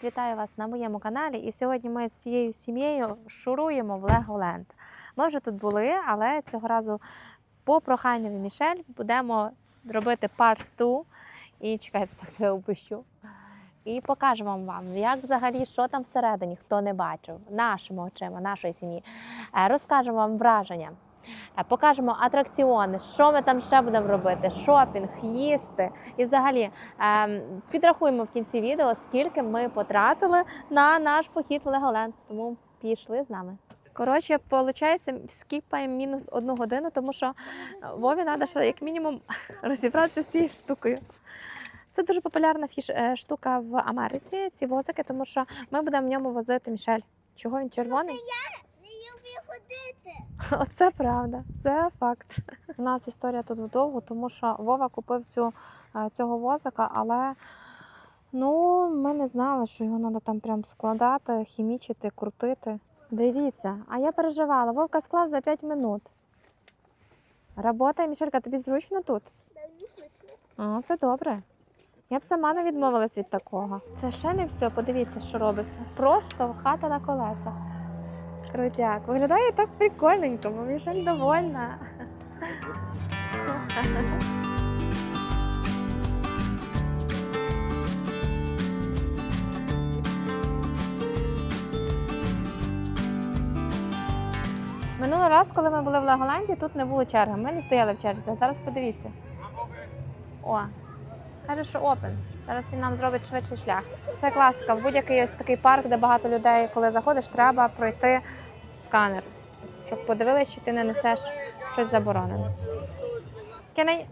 привіт, вітаю вас на моєму каналі. І сьогодні ми з цією сім'єю шуруємо в Леголенд. Ми вже тут були, але цього разу по проханню Мішель будемо робити part 2. І чекайте, так опущу. І покажемо вам, як взагалі, що там всередині, хто не бачив, нашими очима, нашої сім'ї. Е, Розкажемо вам враження. Е, Покажемо атракціони, що ми там ще будемо робити, шопінг, їсти. І взагалі ем, підрахуємо в кінці відео, скільки ми потратили на наш похід в Леголенд. Тому пішли з нами. Коротше, виходить, скіпаємо мінус одну годину, тому що Вові треба ще як мінімум розібратися з цією штукою. Це дуже популярна фіш, е, штука в Америці, ці возики, тому що ми будемо в ньому возити Мішель. Чого він червоний? Не ходити. Оце правда, це факт. У нас історія тут вдовго, тому що Вова купив цю, е, цього возика, але ну, ми не знали, що його треба там прям складати, хімічити, крутити. Дивіться, а я переживала, Вовка склав за 5 минут. Работає, Мішелька, тобі зручно тут? О, це добре. Я б сама не відмовилась від такого. Це ще не все, подивіться, що робиться. Просто хата на колесах. Крутяк. Виглядає так прикольненько, бо Мішель довольна. Минулий раз, коли ми були в Леголанді, тут не було черги. Ми не стояли в черзі. Зараз подивіться. О, каже, що open. Зараз він нам зробить швидший шлях. Це класика. В будь-який ось такий парк, де багато людей, коли заходиш, треба пройти сканер, щоб подивилися, чи ти не несеш щось заборонене. Can I...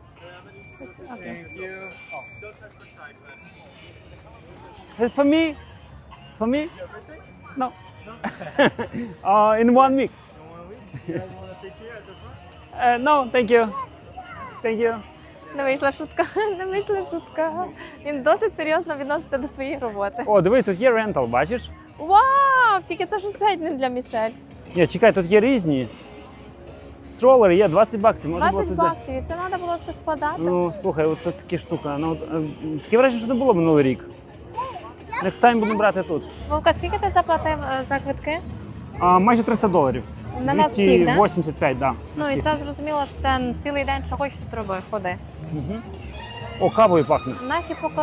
Hey, For me? For me? No. uh, in one week. uh, no, thank you. Thank you. Не вийшла шутка. Не вийшла шутка. Він досить серйозно відноситься до своєї роботи. О, дивись, тут є рентал, бачиш? Вау! Тільки це щось геть не для Мішель. Ні, чекай, тут є різні. Стролери є 20 баксів, можна 20 тут. взяти. баксів. І це треба було все складати. Ну, слухай, оце такі штука. Ну, от, е, таке враження, що не було минулий рік. Next time будемо брати тут. Вовка, скільки ти заплатив е, за квитки? А, майже 300 доларів. На нас всіх, да? 285, да. Ну і це зрозуміло, що це цілий день, що хочеш тут роби, ходи. Угу. О, кавою пахне. Наші поки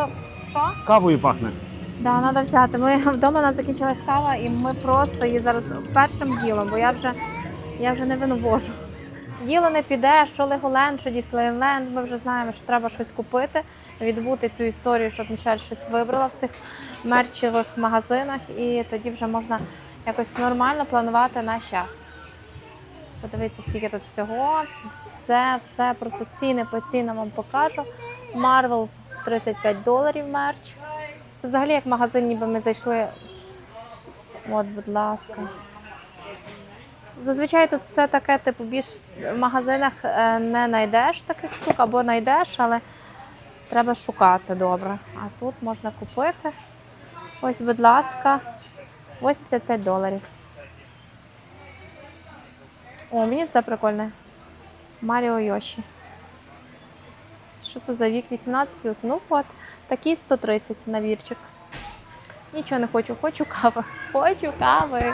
що? Кавою пахне. Да, треба взяти. Ми вдома у нас закінчилась кава, і ми просто її зараз першим ділом, бо я вже я вже не винувожу. Діло не піде, що Леголенд, що Діслейленд. Ми вже знаємо, що треба щось купити, відбути цю історію, щоб Мішель щось вибрала в цих мерчевих магазинах, і тоді вже можна якось нормально планувати наш час. Подивіться, скільки тут всього. Все, все, просто ціни по цінам вам покажу. Marvel 35 доларів мерч. Це взагалі як магазин, ніби ми зайшли. От, будь ласка. Зазвичай тут все таке, типу, більш в магазинах е, не знайдеш таких штук, або знайдеш, але треба шукати добре. А тут можна купити. Ось, будь ласка, 85 доларів. О, мені це прикольне. Маріо Йоші. Що це за вік? 18 Ну от, такий 130 набірчик. Нічого не хочу, хочу кави. Хочу кави.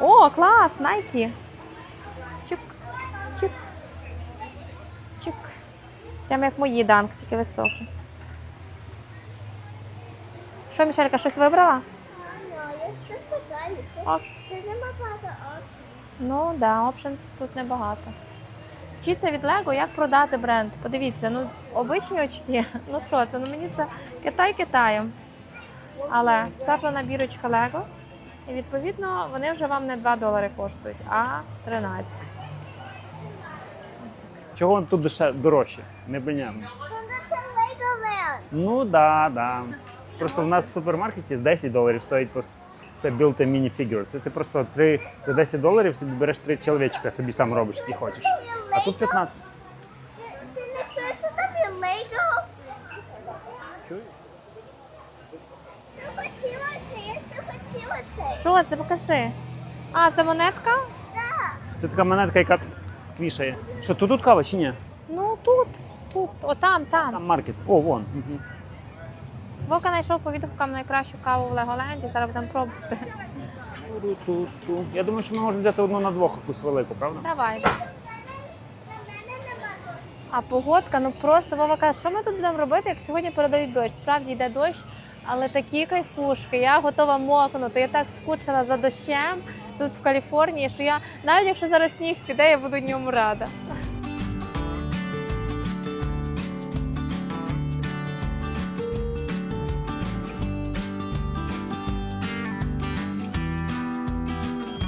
О, клас, Nike. Чик, чик, чик. Прямо як мої данк, тільки високі. Що, Мішелька, щось вибрала? О. Це нема багато Ну да, options тут небагато. Вчіться від Лего, як продати бренд. Подивіться, ну обичні очки. Ну що це? Ну мені це Китай Китаєм. Але вцеплена бірочка Лего. І відповідно вони вже вам не 2 долари коштують, а 13. Чого воно тут деше- дорожче? Непонятно. Це Legoland. Ну да, да. Просто в нас в супермаркеті 10 доларів стоїть просто. Це built a minifigure. Це ти просто три за 10 доларів собі береш три чоловічка, собі сам робиш, які хочеш. А тут 15. Ти, не чуєш, що там є Lego? Чую. Ти хотіла це, я ж хотіла це. Що це? Покажи. А, це монетка? Так. Це така монетка, яка сквішає. Що, тут тут кава чи ні? Ну тут, тут, отам, там. Там маркет. О, вон. Угу. Вовка знайшов по відгукам найкращу каву в Леголенді. Зараз будемо пробувати. Я думаю, що ми можемо взяти одну на двох якусь велику, правда? Давай. А погодка, ну просто Вова каже, що ми тут будемо робити, як сьогодні передають дощ. Справді йде дощ, але такі кайфушки, я готова мокнути. Я так скучила за дощем тут в Каліфорнії, що я навіть якщо зараз сніг піде, я буду ньому рада.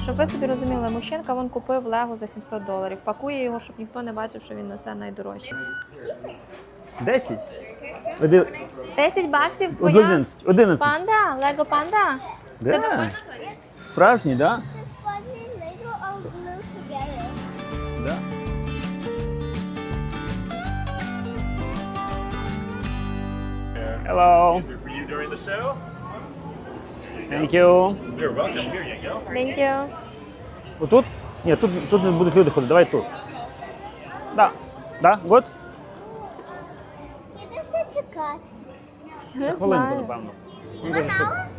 Щоб ви собі розуміли, мужчинка він купив Лего за 700 доларів. Пакує його, щоб ніхто не бачив, що він несе найдорожче. Десять? Оди- 10 баксів твоя Одинадцять. Одинадцять. панда, Лего панда. Ти Да. Справжній, together. Да? Hello. Is it for you during the show? Thank you. You're welcome. Here you go. Thank you. Отут? Ні, тут, тут не будуть люди ходити. Давай тут. Да. Да? Good? Де? Не Хвилинку, знаю. напевно.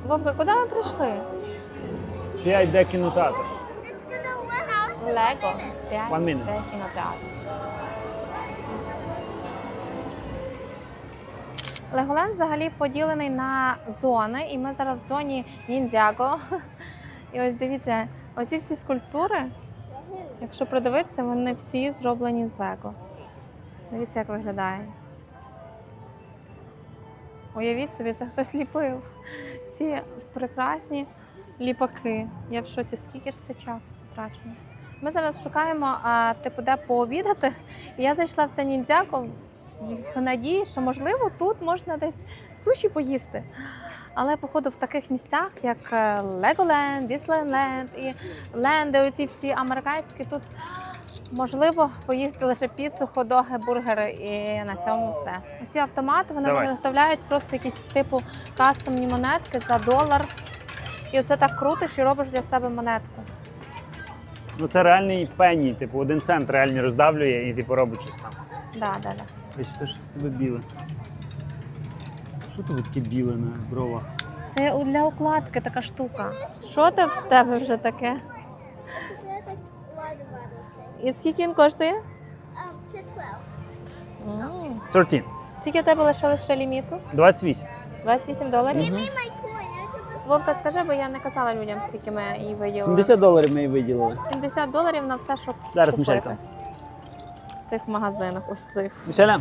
Вовка, куди ми прийшли? 5D кінотеатр. This is the one. Лего. One minute. Де кінотеатр. Леголенд взагалі поділений на зони, і ми зараз в зоні Ніндзяго. І ось дивіться, оці всі скульптури, якщо придивитися, вони всі зроблені з Лего. Дивіться, як виглядає. Уявіть собі, це хтось ліпив. Ці прекрасні ліпаки. Я в шоці, скільки ж це часу потрачено. Ми зараз шукаємо, а, типу, де пообідати. І я зайшла в це ніндзяко в надії, що можливо тут можна десь суші поїсти. Але, походу, в таких місцях, як Legoland, Disneyland і ленди, оці всі американські, тут можливо поїсти лише піцу, хот-доги, бургери і на цьому все. Ці автомати вони Давай. виготовляють просто якісь типу кастомні монетки за долар. І оце так крутиш і робиш для себе монетку. Ну це реальний пенні, типу один цент реально роздавлює і типу робить щось там. Да, да, да. Бачите, що з тебе біле? Що тобі таке біле на бровах? Це у- для укладки така штука. Що те в тебе вже таке? Це так ладно, ладно. І скільки він коштує? Um, це 12. М. 13. Скільки у тебе лишилось ще ліміту? 28. 28 доларів. Should Вовка, скажи, бо я не казала людям, скільки ми її виділили. 70 доларів ми її виділили. 70 доларів на все, щоб Зараз, купити. Мішелька. Цих магазинах, ось цих. Мішеля?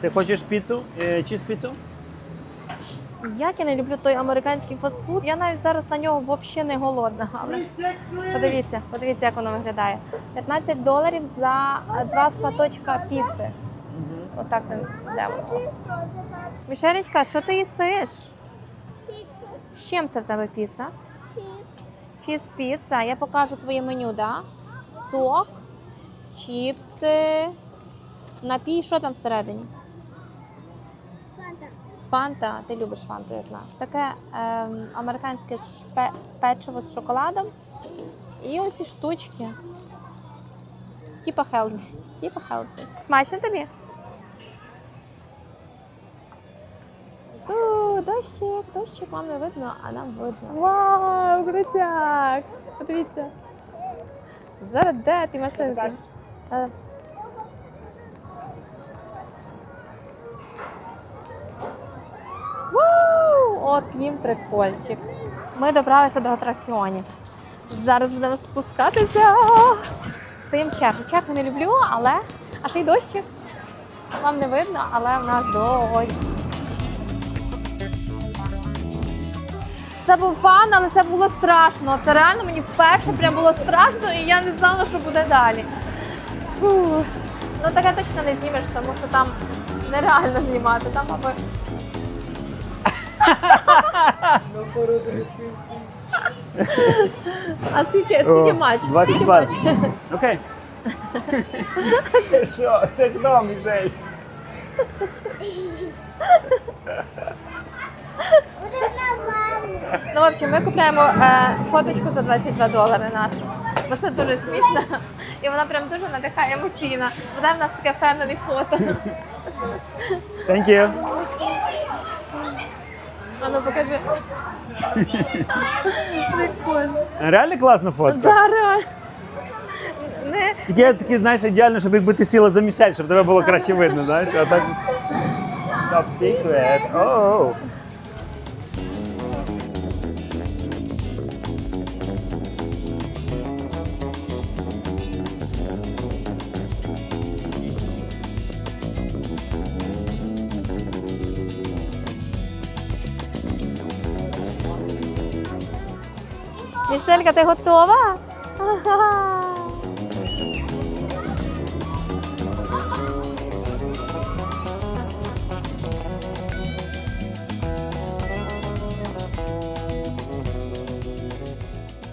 Ти хочеш піцу? Е, Чіз піцу? Як я не люблю той американський фастфуд. Я навіть зараз на нього взагалі не голодна. Але подивіться, подивіться, як воно виглядає. 15 доларів за два шматочка піци. Отак він йде. Мішелечка, що ти їсиш? З чим це в тебе піца? Чіз піца. Я покажу твоє меню, да? Сок, чіпси, напій, що там всередині? Fanta. Фанта, ти любиш фанту, я знаю. Таке ем, американське шпе- печиво з шоколадом. І оці штучки. Типа хелзі. Типа хелзі. Смачно тобі? У, дощик, дощик вам не видно, а нам видно. Вау, крутяк! Подивіться. Зараз де ти машинки? От їм прикольчик. Ми добралися до атракціонів. Зараз будемо спускатися. Стоїм чек. Чек я не люблю, але. А ще й дощик. Вам не видно, але в нас дощ. Це був фан, але це було страшно. Це реально мені вперше прям було страшно, і я не знала, що буде далі. Фу. Ну таке точно не знімеш, тому що там нереально знімати. Там аби А скільки, скільки матч? 20 матч? Окей. Це що? Це хто, Мішель? Ну, в общем, ми купляємо е, фоточку за 22 долари нашу. Бо це дуже смішно. І вона прям дуже надихає емоційно. Буде в нас таке фемелі фото. Thank you. А ну покажи. Прикольно. Реально класна фотка? Да, реально. Не, Тільки я такий, знаєш, ідеально, щоб якби ти сіла за Мішель, щоб тебе було краще видно, знаєш, а так. Top secret. Oh. Мішелька, ти готова? Ага.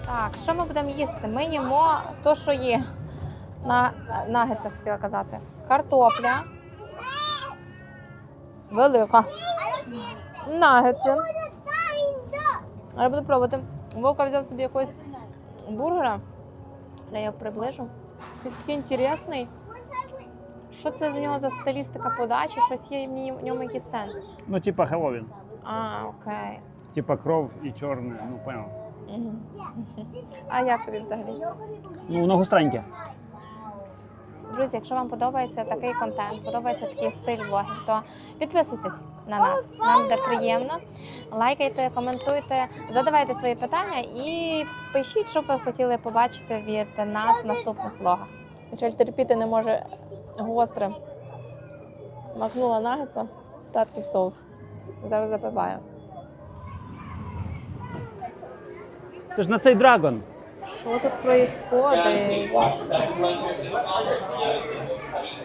Так, що ми будемо їсти? Ми їмо то, що є. На нагетсах хотіла казати. Картопля. Велика. Нагетси. Я буду пробувати. Вовка взяв собі якогось бургера. Я його приближу. Він такий інтересний. Що це з нього за стилістика подачі? Щось є в ньому якийсь сенс. Ну, типа Хеллоуін. А, окей. Типа кров і чорне, ну понял. Мгм. А як тобі взагалі? Ну, воно. Друзі, якщо вам подобається такий контент, подобається такий стиль влогів, то підписуйтесь на нас. Нам буде приємно. Лайкайте, коментуйте, задавайте свої питання і пишіть, що ви хотіли побачити від нас в наступних влогах. Мішель терпіти не може гостре. Макнула нагетса в татків соус. Зараз запиваю. Це ж на цей драгон. Що тут происходить?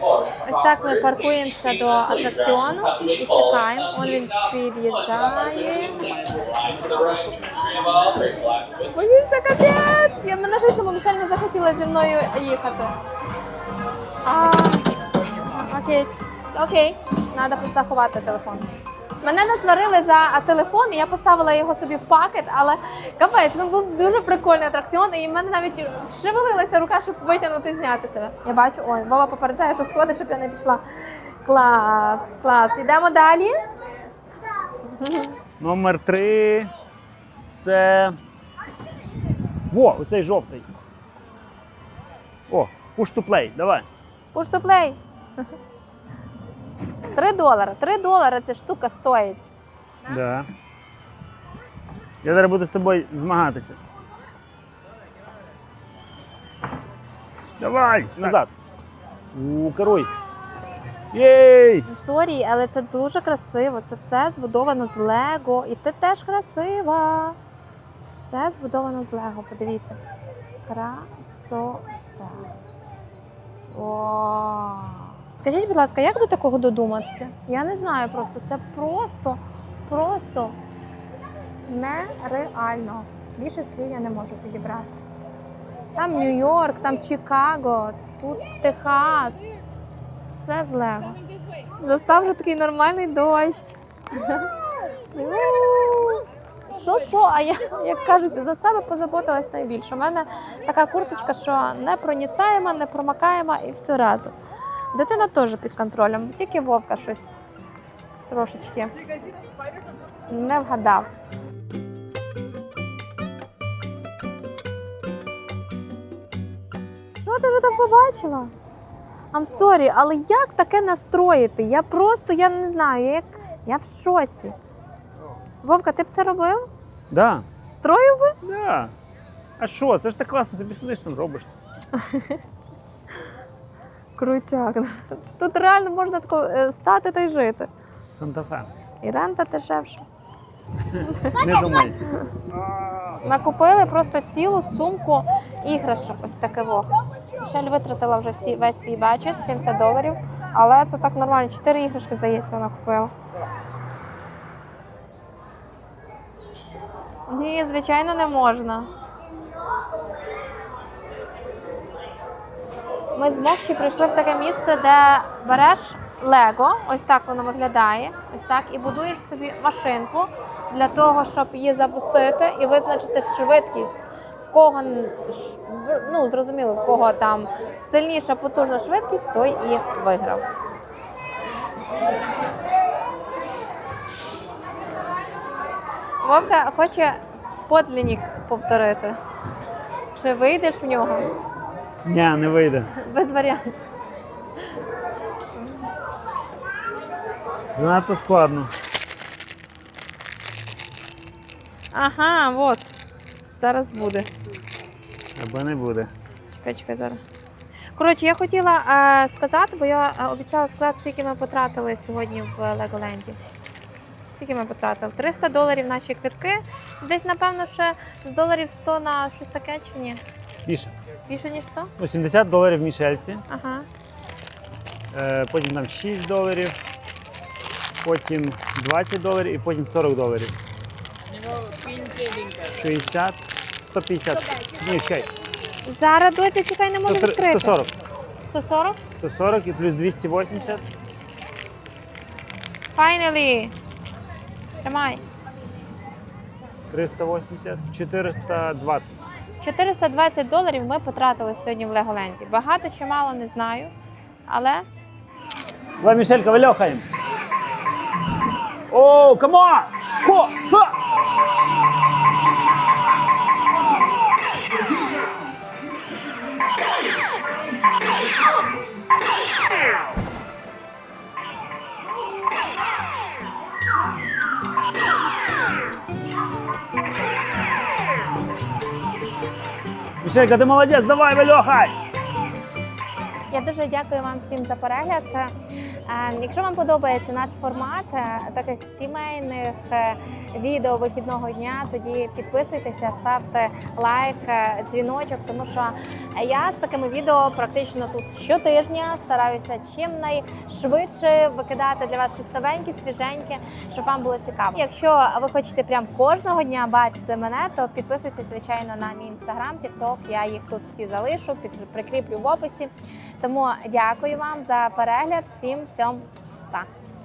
Ось так ми паркуємося до атракціону і чекаємо. Он він під'їжджає. Боюся, капець! Я мене цьому Мішель не захотіла зі мною їхати. А, окей, окей, треба заховати телефон. Мене насварили за телефон, і я поставила його собі в пакет, але капець, ну був дуже прикольний атракціон, і в мене навіть шевелилася рука, щоб витягнути, зняти себе. Я бачу, ой, Вова попереджає, що сходи, щоб я не пішла. Клас, клас. Ідемо далі. Номер три. Це. Во, оцей жовтий. О, push to play, давай. Push to play. Три долари. Три долари ця штука стоїть. Да. Я зараз буду з тобою змагатися. Давай! Назад. У, керуй. Єй! Сорі, але це дуже красиво. Це все збудовано з Лего. І ти теж красива. Все збудовано з Лего. Подивіться. Красота. Вау. Скажіть, будь ласка, як до такого додуматися? Я не знаю просто. Це просто, просто нереально. Більше слів я не можу підібрати. Там Нью-Йорк, там Чикаго, тут Техас. Все з. Застав вже такий нормальний дощ. Що, що? А я, як кажуть, за себе позаботилась найбільше. У мене така курточка, що не проніцаєма, не промакаєма і все разом. Дитина теж під контролем, тільки Вовка щось трошечки не вгадав. Що ти вже там побачила? I'm sorry, але як таке настроїти? Я просто я не знаю, я як я в шоці. Вовка, ти б це робив? Да. Строїв би? Да. А що? Це ж так класно, собі сидиш там робиш. Крутяк. Тут реально можна тако е, стати та й жити. Санта-Фе. І рента дешевша. Не думай. Накупили просто цілу сумку іграшок. Ось таке во. Мішель витратила вже всі, весь свій бюджет, 70 доларів. Але це так нормально. Чотири іграшки, здається, вона купила. Ні, звичайно, не можна. Ми з Мокші прийшли в таке місце, де береш Лего, ось так воно виглядає, ось так, і будуєш собі машинку для того, щоб її запустити і визначити швидкість. В кого ну зрозуміло, в кого там сильніша потужна швидкість, той і виграв. Вовка хоче подлінник повторити. Чи вийдеш в нього? Ні, не вийде. Без варіантів. Занадто складно. Ага, от. Зараз буде. Або не буде. Чекай, чекай зараз. Коротше, я хотіла е, сказати, бо я е, обіцяла сказати, скільки ми потратили сьогодні в Леголенді. Скільки ми потратили? 300 доларів наші квитки. Десь, напевно, ще з доларів 100 на щось таке чи ні? Більше. Більше, ніж 100? 80 доларів в Мішельці, Ага. е, потім там 6 доларів, потім 20 доларів і потім 40 доларів. 60, 150. Ні, чекай. Зараз доця, чекай, не можу 100 відкрити. 140. 140? 140 і плюс 280. Finally! Тримай. 380, 420. 420 доларів ми потратили сьогодні в Леголенді. Багато чи мало не знаю. Але Давай, Мішелька, вильохаємо. О, камон! Хо! Ха! Мішелька, ти молодець, давай, Вальоха! Я дуже дякую вам всім за перегляд. Якщо вам подобається наш формат е, таких сімейних е, відео вихідного дня, тоді підписуйтеся, ставте лайк, е, дзвіночок, тому що я з такими відео практично тут щотижня стараюся чим найшвидше викидати для вас щось новеньке, свіженьке, щоб вам було цікаво. Якщо ви хочете прям кожного дня бачити мене, то підписуйтесь звичайно на мій інстаграм, тікток. Я їх тут всі залишу, прикріплю в описі. Тому дякую вам за перегляд. Всім цьому па!